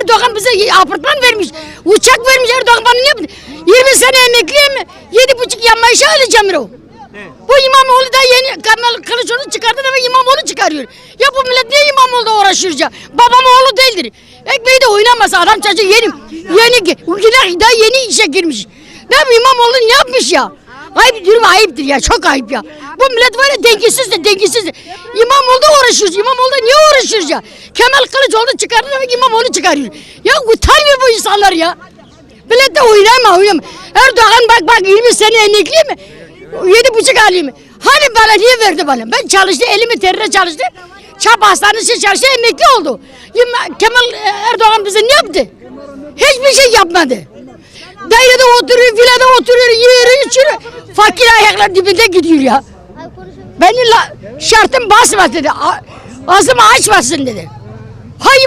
Erdoğan bize apartman vermiş. Uçak vermiş Erdoğan bana ne yaptı? 20 sene emekliyim. 7,5 yan maaşı alacağım o. Bu İmamoğlu da yeni Kemal Kılıçdaroğlu çıkardı ve İmamoğlu çıkarıyor. Ya bu millet niye İmamoğlu'da uğraşıyor ya? Babam oğlu değildir. Ekmeği de oynamasa adam çocuğu yeni, yeni, ülkeler daha yeni işe girmiş. Ne bu İmamoğlu ne yapmış ya? Ayıp durum ayıptır ya çok ayıp ya. Bu millet var ya dengesiz de dengesiz de. İmamoğlu'da uğraşıyoruz. İmamoğlu'da niye uğraşıyoruz ya? Kemal Kılıçdaroğlu çıkardı ve İmamoğlu çıkarıyor. Ya utanmıyor bu insanlar ya. Millet de oynama oynama. Erdoğan bak bak 20 sene emekli mi? Yedi buçuk alayım. Hani bana niye verdi bana? Ben çalıştı elimi terine çalıştı. Çap hastanesi çalıştı emekli oldu. Kemal e, Erdoğan bize ne yaptı? Hiçbir şey yapmadı. Dairede oturuyor, vilada oturuyor, yiyor, içiyor. Fakir ayaklar dibinde gidiyor ya. Beni la, şartım basma dedi. Ağzımı açmasın dedi. Hayır